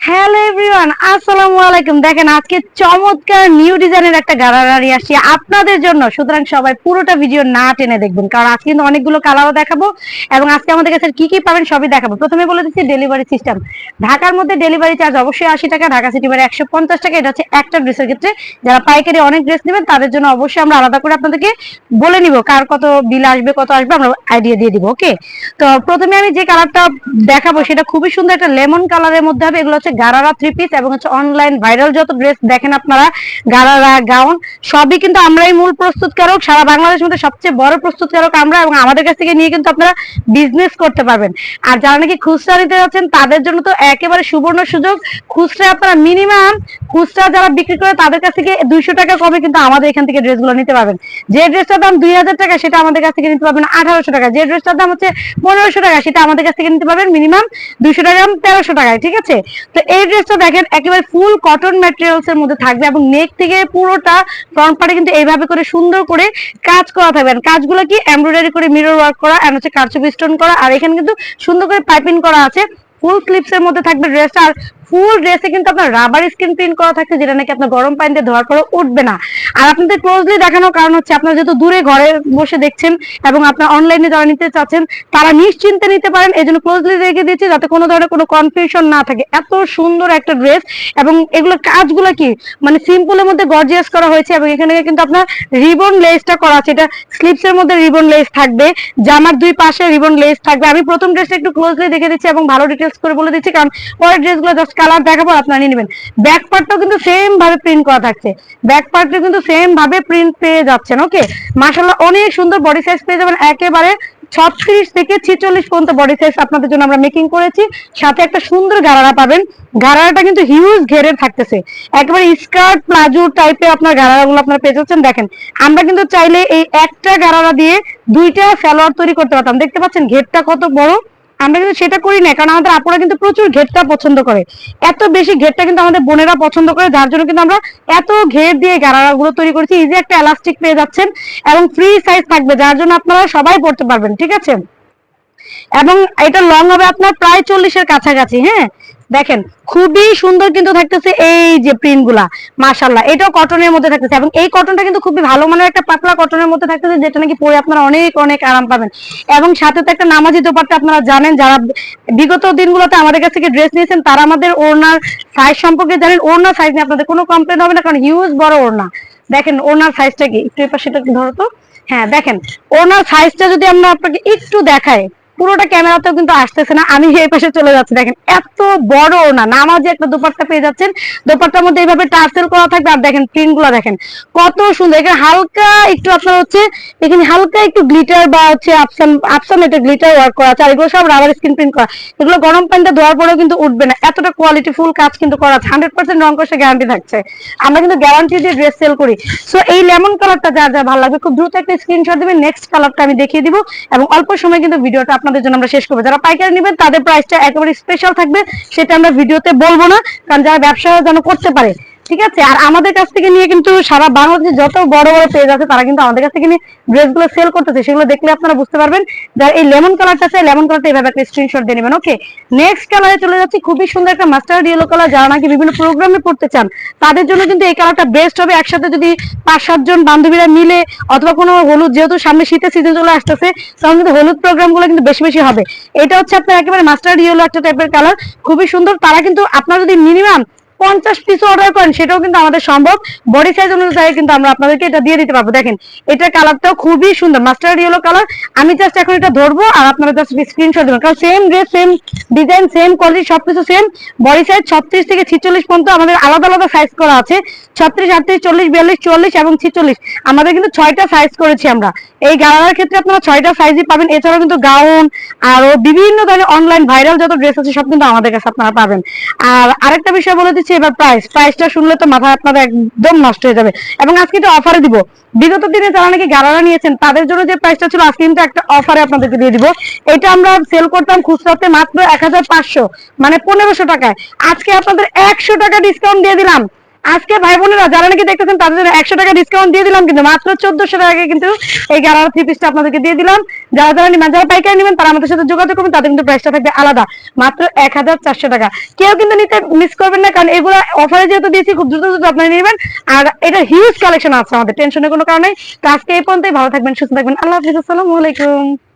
Hello everyone, আসসালামু আলাইকুম। দেখেন, আজকে চমৎকার নিউ ডিজাইনের একটা গাড়ারারি আসছি আপনাদের জন্য। সুতরাং সবাই পুরোটা ভিডিও না টেনে দেখবেন, কারণ আজকে কিন্তু অনেকগুলো কালারও দেখাবো এবং আজকে আমাদের কাছে কি কি পাবেন সবই দেখাবো। প্রথমে বলে দিচ্ছি ডেলিভারি সিস্টেম ঢাকার মধ্যে ডেলিভারি চার্জ অবশ্যই আশি টাকা, ঢাকা সিটি বারে একশো পঞ্চাশ টাকা। এটা হচ্ছে একটা ড্রেসের ক্ষেত্রে। যারা পাইকারি অনেক ড্রেস নেবেন, তাদের জন্য অবশ্যই আমরা আলাদা করে আপনাদেরকে বলে নিব কার কত বিল আসবে, কত আসবে, আমরা আইডিয়া দিয়ে দিব ওকে তো প্রথমে আমি যে কালারটা দেখাবো, সেটা খুবই সুন্দর একটা লেমন কালারের মধ্যে হবে। এগুলো হচ্ছে গারারা থ্রি পিস এবং হচ্ছে অনলাইন ভাইরাল যত ড্রেস দেখেন আপনারা, গারারা গাউন সবই কিন্তু আমরাই মূল প্রস্তুতকারক। সারা বাংলাদেশ মধ্যে সবচেয়ে বড় প্রস্তুতকারক আমরা এবং আমাদের কাছ থেকে নিয়ে কিন্তু আপনারা বিজনেস করতে পারবেন। আর যারা নাকি খুচরা নিতে যাচ্ছেন, তাদের জন্য তো একেবারে সুবর্ণ সুযোগ। খুচরা আপনারা মিনিমাম খুচরা যারা বিক্রি করে তাদের কাছ থেকে দুইশো টাকা কমে কিন্তু আমাদের এখান থেকে ড্রেসগুলো নিতে পারবেন। যে ড্রেসটার দাম দুই হাজার টাকা, সেটা আমাদের কাছ থেকে নিতে পারবেন আঠারোশো টাকা। যে ড্রেসটার দাম হচ্ছে পনেরোশো টাকা, সেটা আমাদের কাছ থেকে নিতে পারবেন মিনিমাম দুইশো টাকা, তেরোশো টাকায়, ঠিক আছে? তো এই ড্রেসটা দেখেন, একেবারে ফুল কটন ম্যাটেরিয়ালস এর মধ্যে থাকবে এবং নেক থেকে পুরোটা ফ্রন্ট পার্টে কিন্তু এইভাবে করে সুন্দর করে কাজ করা থাকবে। কাজগুলো কি? এমব্রয়ডারি করে মিরর ওয়ার্ক করা এন্ড হচ্ছে কারচুপি স্টোন করা, আর এখানে কিন্তু সুন্দর করে পাইপিং করা আছে। ফুল স্লিপস এর মধ্যে থাকবে ড্রেসটা আর ফুল ড্রেসে কিন্তু আপনার রাবার স্ক্রিন প্রিন্ট করা থাকছে, যেটা নাকি আপনার গরম পানিতে ধোয়ার পরে উঠবে না। আর আপনাদের ক্লোজলি দেখানোর কারণ হচ্ছে আপনারা যেহেতু দূরে ঘরে বসে দেখছেন এবং আপনার অনলাইনে যারা নিতে চাচ্ছেন, তারা নিশ্চিন্তে নিতে পারেন। এই জন্য ক্লোজলি রেখে দিচ্ছি যাতে কোনো ধরনের কোনো কনফিউশন না থাকে। এত সুন্দর একটা ড্রেস এবং এগুলো কাজগুলো কি? মানে সিম্পলের মধ্যে গর্জিয়াস করা হয়েছে এবং এখানে কিন্তু আপনার রিবন লেসটা করা আছে। এটা স্লিপস এর মধ্যে রিবন লেস থাকবে, জামার দুই পাশে রিবন লেস থাকবে। আমি প্রথম ড্রেসটা একটু ক্লোজলি দেখে দিচ্ছি এবং ভালো ডিটেলস করে বলে দিচ্ছি কারণ পরের ড্রেসগুলো জাস্ট কালার দেখাবো, আপনারা নিয়ে নেবেন। ব্যাক পার্টটাও কিন্তু সেম ভাবে প্রিন্ট করা থাকছে। ব্যাক পার্টটা কিন্তু সেম ভাবে প্রিন্ট পেয়ে যাচ্ছেন ওকে মাশাআল্লাহ, অনেক সুন্দর বডি সাইজ পেয়ে যাবেন। একেবারে ছত্রিশ থেকে ছিচল্লিশ পর্যন্ত বডি সাইজ আপনাদের জন্য আমরা মেকিং করেছি। সাথে একটা সুন্দর গারারা পাবেন। গারারাটা কিন্তু হিউজ ঘেরের থাকতেছে। একেবারে স্কার্ট প্লাজো টাইপের আপনার গারারা গুলো আপনারা পেয়ে যাচ্ছেন। দেখেন, আমরা কিন্তু চাইলে এই একটা গারারা দিয়ে দুইটা সালোয়ার তৈরি করতে পারতাম। দেখতে পাচ্ছেন, ঘেরটা কত বড়? আমরা কিন্তু সেটা করি না কারণ আমাদের আপুরা কিন্তু প্রচুর ঘেরটা পছন্দ করে। এত বেশি ঘেরটা কিন্তু আমাদের বোনেরা পছন্দ করে, যার জন্য কিন্তু আমরা এত ঘের দিয়ে গারারা গুলো তৈরি করেছি ইজি একটা এলাস্টিক পেয়ে যাচ্ছেন এবং ফ্রি সাইজ থাকবে, যার জন্য আপনারা সবাই পড়তে পারবেন, ঠিক আছে? এবং এটা লং হবে আপনার প্রায় চল্লিশের কাছাকাছি হ্যাঁ? দেখেন, খুবই সুন্দর কিন্তু থাকতেছে এই যে প্রিন্টগুলা। মাসাল্লাহ এটাও কটনের মধ্যে থাকতেছে। এবং এই কটনটা কিন্তু খুবই ভালো মানের একটা পাতলা কটনের মধ্যে থাকতেছে, যেটা নাকি পরে আপনারা অনেক অনেক আরাম পাবেন। এবং সাথে তো একটা নামাজি দোপাট্টা আপনারা জানেন, যারা বিগত দিনগুলোতে আমাদের কাছ থেকে ড্রেস নিয়েছেন, তারা আমাদের ওড়নার সাইজ সম্পর্কে জানেন। ওড়নার সাইজ নিয়ে আপনাদের কোনো কমপ্লেন হবে না, কারণ হিউজ বড় ওড়না। দেখেন, ওড়নার সাইজটা কি? একটু এপাশে ধরো তো। হ্যাঁ দেখেন ওনার সাইজটা যদি আমরা আপনাকে একটু দেখাই পুরোটা ক্যামেরাতেও কিন্তু আসতেছে না। আমি এই পাশে চলে যাচ্ছি। দেখেন, এত বড় না, নামাজে একটা দুপাট্টা পেয়ে যাচ্ছেন। দুপাট্টার মধ্যে এইভাবে টার্সেল করা থাকবে। আর দেখেন প্রিন্টগুলো দেখেন, কত সুন্দর। এখানে হালকা একটু আপনার হচ্ছে, এখানে হালকা একটু গ্লিটার বা হচ্ছে আপসান আপসান এটা গ্লিটার ওয়ার্ক করা আছে। আর এগুলো সব রাবার স্ক্রিন প্রিন্ট করা। এগুলো গরম পানিতে ধোয়ার পরেও কিন্তু উঠবে না। এতটা কোয়ালিটি ফুল কাজ কিন্তু করা আছে। হান্ড্রেড পার্সেন্ট রং কষে গ্যারান্টি থাকছে। আমরা কিন্তু গ্যারান্টি দিয়ে ড্রেস সেল করি। সো এই লেমন কালারটা যার যা ভালো লাগবে, খুব দ্রুত একটা স্ক্রিনশট দিবেন। নেক্সট কালারটা আমি দেখিয়ে দিব। এবং অল্প সময় কিন্তু ভিডিওটা আপনাদের জন্য আমরা শেষ করব। যারা পাইকারি নেবেন, তাদের প্রাইসটা একেবারে স্পেশাল থাকবে, সেটা আমরা ভিডিওতে বলব না, কারণ যারা ব্যবসা যেন করতে পারে ঠিক আছে? আর আমাদের কাছ থেকে নিয়ে কিন্তু সারা বাংলাদেশে যত বড় বড় পেজ আছে, তারা কিন্তু আমাদের কাছ থেকে নিয়ে ড্রেসগুলো সেল করতেছে। সেগুলো দেখলে আপনারা বুঝতে পারবেন যার এই লেমন কালারটা আছে লেমন কালারটা এইভাবে একটা স্ক্রিনশট দিয়ে নেবেন ওকে নেক্সট কালারে চলে যাচ্ছি, খুবই সুন্দর একটা মাস্টার্ড ইয়েলো কালার যারা নাকি বিভিন্ন প্রোগ্রামে পড়তে চান। তাদের জন্য কিন্তু এই কালারটা বেস্ট হবে। একসাথে যদি পাঁচ সাতজন বান্ধবীরা মিলে অথবা কোনো হলুদ, যেহেতু সামনে শীতের সিজন চলে আসতেছে তখন কিন্তু হলুদ প্রোগ্রামগুলো কিন্তু বেশি বেশি হবে। এটা হচ্ছে আপনার একেবারে মাস্টার্ড ইয়েলো একটা টাইপের কালার খুবই সুন্দর। তারা কিন্তু আপনার যদি মিনিমাম পঞ্চাশ পিস অর্ডার করেন, সেটাও কিন্তু আমাদের সম্ভব। বডি সাইজ অনুযায়ী কিন্তু আমরা আপনাদেরকে এটা দিয়ে দিতে পারব। দেখেন, এটা কালারটাও খুবই সুন্দর। মাস্টার্ড ইয়েলো কালার আমি জাস্ট এখন এটা ধরবো আর আপনারা জাস্ট স্ক্রিনশট দেবেন। কারণ same dress same design same quality সবকিছু সেম বডি সাইজ ছত্রিশ থেকে ছিচল্লিশ পর্যন্ত আমাদের আলাদা আলাদা সাইজ করা আছে। ছত্রিশ, আটত্রিশ, চল্লিশ, বিয়াল্লিশ চল্লিশ এবং ছিচল্লিশ। আমাদের কিন্তু ছয়টা সাইজ করেছি আমরা। এই গালার ক্ষেত্রে আপনারা ছয়টা সাইজই পাবেন। এছাড়াও কিন্তু গাউন আরও বিভিন্ন ধরনের অনলাইন ভাইরাল যত ড্রেস আছে, সব কিন্তু আমাদের কাছে আপনারা পাবেন। আর আরেকটা বিষয় বলে দিচ্ছি, এবার প্রাইস প্রাইসটা শুনলে তো মাথা আপনাদের একদম নষ্ট হয়ে যাবে। এবং আজকে এটা অফারে দিব। বিগত দিনে যারা নাকি গালারা নিয়েছেন, তাদের জন্য যে প্রাইসটা ছিল, আজকে কিন্তু একটা অফারে আপনাদেরকে দিয়ে দিব। এটা আমরা সেল করতাম খুচরাতে মাত্র এক হাজার পাঁচশো মানে পনেরোশো টাকায়। আজকে আপনাদের একশো টাকা ডিসকাউন্ট দিয়ে দিলাম। আজকে ভাই বোনেরা যারা নাকি দেখতেছেন, তাদের একশো টাকা ডিসকাউন্ট দিয়ে দিলাম, কিন্তু মাত্র চোদ্দশো টাকা কিন্তু এই গারারা থ্রি পিসটা আপনাদেরকে দিয়ে দিলাম। যারা যারা নিবেন, যারা পাইকারি নেবেন, তারা আমাদের সাথে যোগাযোগ করবেন, তাদের কিন্তু প্রাইসটা থাকবে আলাদা, মাত্র এক হাজার চারশো টাকা। কেউ কিন্তু নিতে মিস করবেন না, কারণ এগুলো অফারে যেহেতু দিয়েছি, খুব দ্রুত দ্রুত আপনারা নেবেন। আর এটা হিউজ কালেকশন আছে আমাদের, টেনশনের কোনো কারণে তো আজকে এই পর্যন্তই, ভালো থাকবেন, সুস্থ থাকবেন। আল্লাহ হাফিজ, আসসালামু আলাইকুম।